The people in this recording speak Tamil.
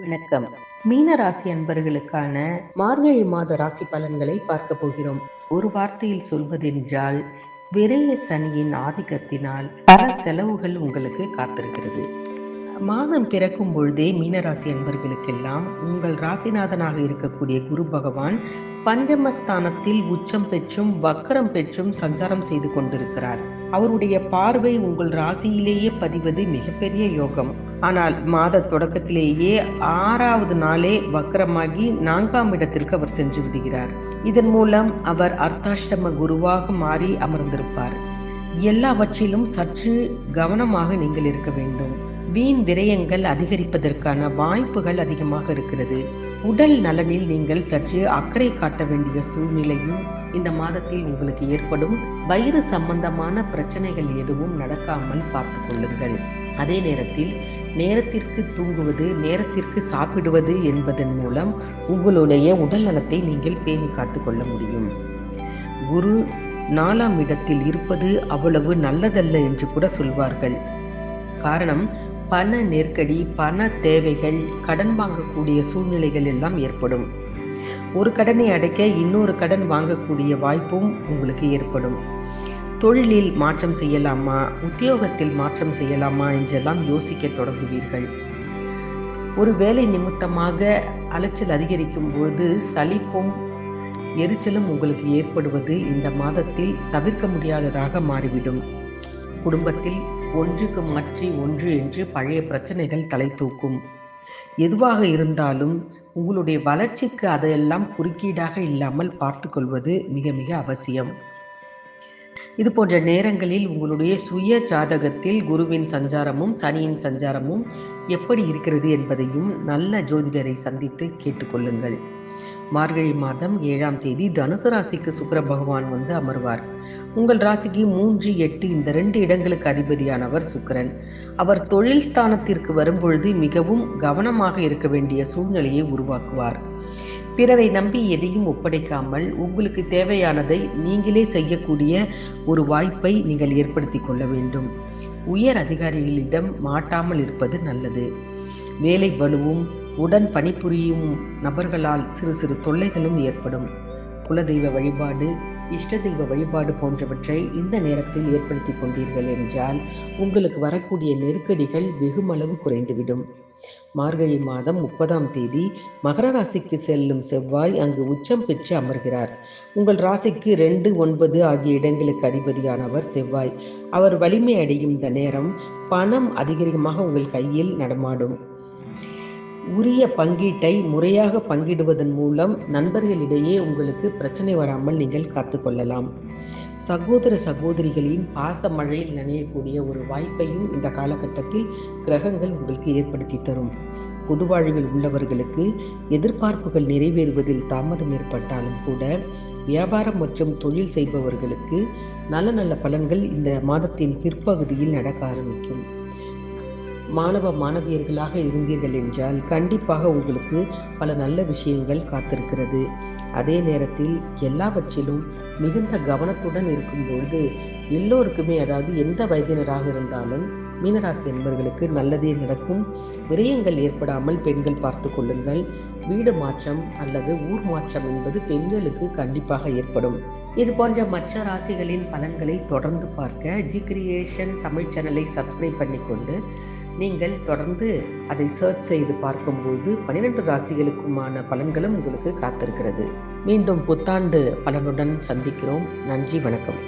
வணக்கம். மீன ராசி அன்பர்களுக்கான மார்கழி மாத ராசி பலன்களை பார்க்க போகிறோம். ஒரு வார்த்தையில் சொல்வதென்றால் விரைய சனியின் ஆதிக்கத்தினால் பல செலவுகள் உங்களுக்கு காத்திருக்கிறது. மாதம் பிறக்கும் பொழுதே மீனராசி அன்பர்களுக்கெல்லாம் உங்கள் ராசிநாதனாக இருக்கக்கூடிய குரு பகவான் பஞ்சமஸ்தானத்தில் உச்சம் பெற்றும் வக்கரம் பெற்றும் சஞ்சாரம் செய்து கொண்டிருக்கிறார். அவருடைய பார்வை உங்கள் ராசியிலேயே பதிவது மிகப்பெரிய யோகம். ஆனால் மாத தொடக்கத்திலேயே ஆறாவது நாளே வக்கரமாகி நான்காம் இடத்திற்கு அவர் சென்று விடுகிறார். இதன் மூலம் அவர் அர்த்தாஷ்டம குருவாக மாறி அமர்ந்திருப்பார். எல்லாவற்றிலும் சற்று கவனமாக நீங்கள் இருக்க வேண்டும். வீண் விரயங்கள் அதிகரிப்பதற்கான வாய்ப்புகள் அதிகமாக இருக்கிறது. உடல் நலனில் நீங்கள் சற்று அக்கறை காட்ட வேண்டிய சூழ்நிலையும் இந்த மாதத்தில் உங்களுக்கு ஏற்படும். வயிறு சம்பந்தமான பிரச்சனைகள் எதுவும் நடக்காமல் பார்த்து கொள்ளுங்கள். அதே நேரத்தில் நேரத்திற்கு தூங்குவது நேரத்திற்கு சாப்பிடுவது என்பதன் மூலம் உங்களுடைய உடல் நலத்தை நீங்கள் பேணி காத்து கொள்ள முடியும். குரு நாலாம் இடத்தில் இருப்பது அவ்வளவு நல்லதல்ல என்று கூட சொல்வார்கள். காரணம் பண நெருக்கடி பண தேவைகள் கடன் வாங்கக்கூடிய சூழ்நிலைகள் எல்லாம் ஏற்படும். ஒரு கடனை அடைக்க இன்னொரு கடன் வாங்கக்கூடிய வாய்ப்பும் உங்களுக்கு ஏற்படும். தொழிலில் மாற்றம் செய்யலாமா? உத்தியோகத்தில் மாற்றம் செய்யலாமா என்றெல்லாம் யோசிக்க தொடங்குவீர்கள். ஒரு வேலை நிமித்தமாக அலைச்சல் அதிகரிக்கும் பொழுது சலிப்பும் எரிச்சலும் உங்களுக்கு ஏற்படுவது இந்த மாதத்தில் தவிர்க்க முடியாததாக மாறிவிடும். குடும்பத்தில் ஒன்றுக்கு மாற்றி ஒன்று என்று பழைய பிரச்சனைகள் தலை தூக்கும். எதுவாக இருந்தாலும் உங்களுடைய வளர்ச்சிக்கு அதையெல்லாம் குறுக்கீடாக இல்லாமல் பார்த்து கொள்வது மிக மிக அவசியம். இது போன்ற நேரங்களில் உங்களுடைய சுய ஜாதகத்தில் குருவின் சஞ்சாரமும் சனியின் சஞ்சாரமும் எப்படி இருக்கிறது என்பதையும் நல்ல ஜோதிடரை சந்தித்து கேட்டுக்கொள்ளுங்கள் மார்கழி மாதம் ஏழாம் தேதி தனுசு ராசிக்கு சுக்கர பகவான் வந்து அமர்வார். உங்கள் ராசிக்கு மூன்று எட்டு இந்த ரெண்டு இடங்களுக்கு அதிபதியானவர் சுக்கரன். அவர் தொழில் ஸ்தானத்திற்கு வரும்பொழுது மிகவும் கவனமாக இருக்க வேண்டிய சூழ்நிலையை உருவாக்குவார். பிறரை நம்பி எதையும் ஒப்படைக்காமல் உங்களுக்கு தேவையானதை நீங்களே செய்யக்கூடிய ஒரு வாய்ப்பை நீங்கள் ஏற்படுத்தி கொள்ள வேண்டும். உயர் அதிகாரிகளிடம் மாட்டாமல் இருப்பது நல்லது. வேலை வலுவும் உடன் பணிபுரியும் நபர்களால் சிறு சிறு தொல்லைகளும் ஏற்படும். குலதெய்வ வழிபாடு இஷ்ட தெய்வ வழிபாடு போன்றவற்றை இந்த நேரத்தில் ஏற்படுத்தி கொண்டீர்கள் என்றால் உங்களுக்கு வரக்கூடிய நெருக்கடிகள் வெகுமளவு குறைந்துவிடும். மார்கழி மாதம் முப்பதாம் தேதி மகர ராசிக்கு செல்லும் செவ்வாய் அங்கு உச்சம் பெற்று அமர்கிறார். உங்கள் ராசிக்கு ரெண்டு ஒன்பது ஆகிய இடங்களுக்கு அதிபதியானவர் செவ்வாய். அவர் வலிமை அடையும் இந்த நேரம் பணம் அதிகரிகமாக உங்கள் கையில் நடமாடும். உரிய பங்கீட்டை முறையாக பங்கிடுவதன் மூலம் நண்பர்களிடையே உங்களுக்கு பிரச்சனை வராமல் நீங்கள் காத்துக்கொள்ளலாம் சகோதர சகோதரிகளின் பாச மழையில் நனையக்கூடிய ஒரு வாய்ப்பையும் இந்த காலகட்டத்தில் கிரகங்கள் உங்களுக்கு ஏற்படுத்தி தரும். பொது வாழ்வில் உள்ளவர்களுக்கு எதிர்பார்ப்புகள் நிறைவேறுவதில் தாமதம் ஏற்பட்டாலும் கூட வியாபாரம் மற்றும் தொழில் செய்பவர்களுக்கு நல்ல நல்ல பலன்கள் இந்த மாதத்தின் பிற்பகுதியில் நடக்க ஆரம்பிக்கும். மாணவ மாணவியர்களாக இருந்தீர்கள் என்றால் கண்டிப்பாக உங்களுக்கு பல நல்ல விஷயங்கள் காத்திருக்கிறது. அதே நேரத்தில் எல்லாவற்றிலும் மிகுந்த கவனத்துடன் இருக்கும்பொழுது எல்லோருக்குமே அதாவது எந்த வயதினராக இருந்தாலும் மீனராசி என்பவர்களுக்கு நல்லதே நடக்கும். விரயங்கள் ஏற்படாமல் பெண்கள் பார்த்து கொள்ளுங்கள். வீடு மாற்றம் அல்லது ஊர் மாற்றம் என்பது பெண்களுக்கு கண்டிப்பாக ஏற்படும். இது போன்ற மற்ற ராசிகளின் பலன்களை தொடர்ந்து பார்க்க ஜி கிரியேஷன் தமிழ் சேனலை சப்ஸ்கிரைப் பண்ணிக்கொண்டு நீங்கள் தொடர்ந்து அதை சர்ச் செய்து பார்க்கும்போது பன்னிரெண்டு ராசிகளுக்குமான பலன்களும் உங்களுக்கு காத்திருக்கிறது. மீண்டும் புத்தாண்டு பலனுடன் சந்திக்கிறோம். நன்றி வணக்கம்.